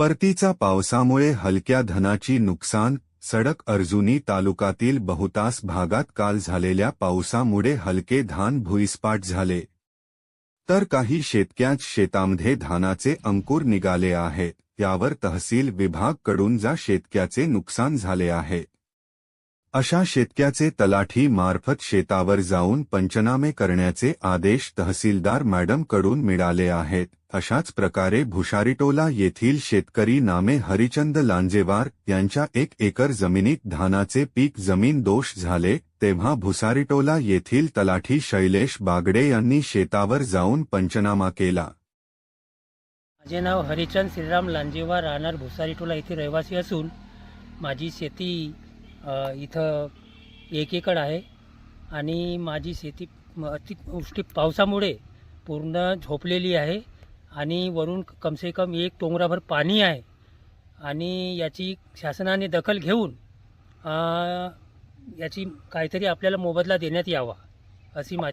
परतीचा पावसामुळे हलक्या धनाची नुकसान सडक अर्जुनी तालुकातील बहुतास भागात काल झालेल्या पावसामुळे हलके धान भुईस्पाट झाले. तर काही शेतक्याच शेतामध्ये धानाचे अंकुर निघाले आहेत यावर तहसील विभागकडून जा शेतक्याचे नुकसान झाले आहे. अशा शेतक्याचे तलाठी मार्फत शेतावर जाऊन पंचनामे करण्याचे आदेश तहसीलदार मॅडमकडून मिळाले आहेत. अशाच प्रकारे भुशारीटोला येथील शेतकरी नामे हरिचंद लांजेवार यांच्या एक एकर जमिनीत धानाचे पीक जमीन दोष झाले तेव्हा भुसारीटोला येथील तलाठी शैलेश बागडे यांनी शेतावर जाऊन पंचनामा केला. माझे नाव हरिचंद श्रीराम लांजेवार राहणार भुसारीटोला येथे रहिवासी असून माझी शेती इथं एक एकड आहे आणि माझी शेती अति पावसामुळे पूर्ण झोपलेली आहे. आणि वरून कमसे कम एक टोंगराभर पाणी आहे. आणि याची शासनाने दखल घेऊन याची काहीतरी आपल्याला मोबदला देण्यात यावा अशी माझी